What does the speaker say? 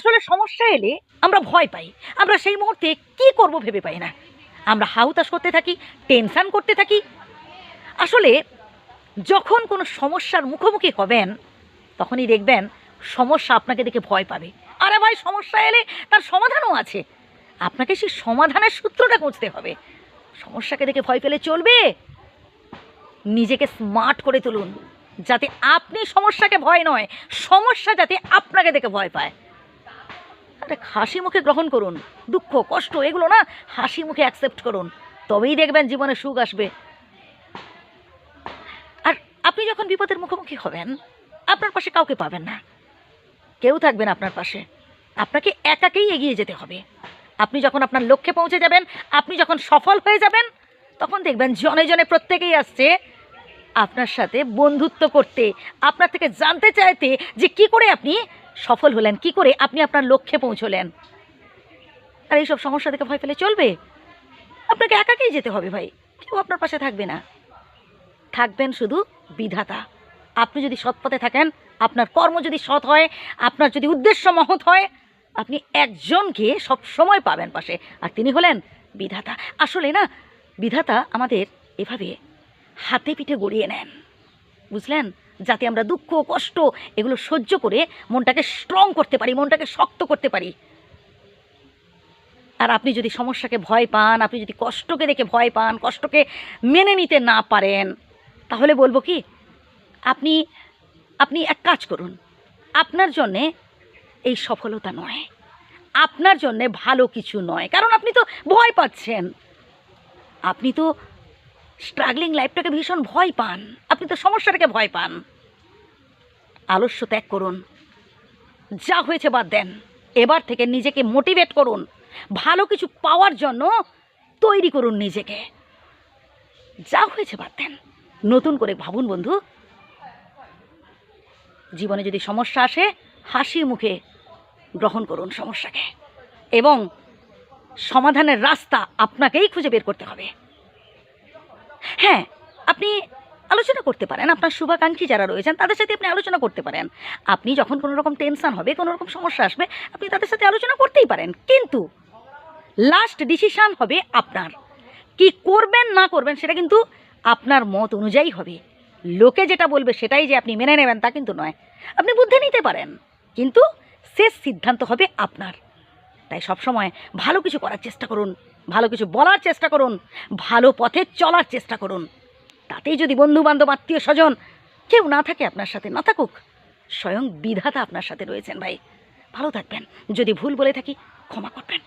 আসলে সমস্যা এলে আমরা ভয় পাই। আমরা সেই মুহূর্তে কি করব ভেবে পাই না। আমরা হাউতাস করতে থাকি, টেনশান করতে থাকি। আসলে যখন কোনো সমস্যার মুখোমুখি হবেন, তখনই দেখবেন সমস্যা আপনাকে দেখে ভয় পাবে। আরে ভাই, সমস্যা এলে তার সমাধানও আছে। আপনাকে সেই সমাধানের সূত্রটা খুঁজতে হবে। সমস্যাকে দেখে ভয় পেলে চলবে। নিজেকে স্মার্ট করে তুলুন। যাতে আপনি সমস্যাকে ভয় নয়, সমস্যা যাতে আপনাকে দেখে ভয় পায়। আরে হাসি মুখে গ্রহণ করুন, দুঃখ, কষ্ট, এগুলো না হাসি মুখে অ্যাকসেপ্ট করুন, তবেই দেখবেন জীবনে সুখ আসবে। আর আপনি যখন বিপদের মুখোমুখি হবেন, আপনার পাশে কাউকে পাবেন না। কেউ থাকবেন আপনার পাশে। আপনাকে একাকেই এগিয়ে যেতে হবে। আপনি যখন আপনার লক্ষ্যে পৌঁছে যাবেন, আপনি যখন সফল হয়ে যাবেন, তখন দেখবেন জনে জনে প্রত্যেকেই আসছে আপনার সাথে বন্ধুত্ব করতে, আপনার থেকে জানতে চাইতে যে কি করে আপনি সফল হলেন। কি করে আপনি আপনার লক্ষ্যে পৌঁছলেন? আর এইসব সমস্যা থেকে ভয় পেলে চলবে? আপনাকে একাকেই যেতে হবে ভাই। কেউ আপনার পাশে থাকবে না। থাকবেন শুধু বিধাতা। আপনি যদি সৎ পথে থাকেন, আপনার কর্ম যদি সৎ হয়, আপনার যদি উদ্দেশ্য মহৎ হয়, আপনি একজনকে সব সময় পাবেন পাশে। আর তিনি হলেন বিধাতা। আসলে না, বিধাতা আমাদের এভাবে হাতে পিঠে গড়িয়ে নেন। বুঝলেন? যাতে আমরা দুঃখ, কষ্ট এগুলো সহ্য করে মনটাকে স্ট্রং করতে পারি, মনটাকে শক্ত করতে পারি। আর আপনি যদি সমস্যাকে ভয় পান, আপনি যদি কষ্টকে দেখে ভয় পান, কষ্টকে মেনে নিতে না পারেন, তাহলে বলব কি, আপনি আপনি এক কাজ করুন। আপনার জন্যে এই সফলতা নয়। আপনার জন্যে ভালো কিছু নয়। কারণ আপনি তো ভয় পাচ্ছেন। আপনি তো স্ট্রাগলিং লাইফটাকে ভীষণ ভয় পান। আপনি তো সমস্যাটাকে ভয় পান। আলস্য ত্যাগ করুন। যা হয়েছে বাদ দেন। এবার থেকে নিজেকে মোটিভেট করুন। ভালো কিছু পাওয়ার জন্য তৈরি করুন নিজেকে। যা হয়েছে বাদ দেন। নতুন করে ভাবুন বন্ধু। জীবনে যদি সমস্যা আসে হাসি মুখে গ্রহণ করুন সমস্যাকে। এবং সমাধানের রাস্তা আপনাকেই খুঁজে বের করতে হবে। হ্যাঁ আপনি আলোচনা করতে পারেন। আপনার শুভাকাঙ্ক্ষী যারা রয়েছেন, তাদের সাথে আপনি আলোচনা করতে পারেন। আপনি যখন কোনো রকম টেনশন হবে, কোনো রকম সমস্যা আসবে, আপনি তাদের সাথে আলোচনা করতেই পারেন। কিন্তু লাস্ট ডিসিশান হবে আপনার। কি করবেন, না করবেন, সেটা কিন্তু আপনার মত অনুযায়ী হবে। লোকে যেটা বলবে সেটাই যে আপনি মেনে নেবেন, তা কিন্তু নয়। আপনি বুদ্ধি নিতে পারেন, কিন্তু শেষ সিদ্ধান্ত হবে আপনার। তাই সবসময় ভালো কিছু করার চেষ্টা করুন। ভালো কিছু বলার চেষ্টা করুন, ভালো পথে চলার চেষ্টা করুন। তাতেই যদি বন্ধু বান্ধব আত্মীয় স্বজন কেউ না থাকে আপনার সাথে, না থাকুক, স্বয়ং বিধাতা আপনার সাথে রয়েছেন ভাই। ভালো থাকবেন। যদি ভুল বলে থাকি, ক্ষমা করবেন।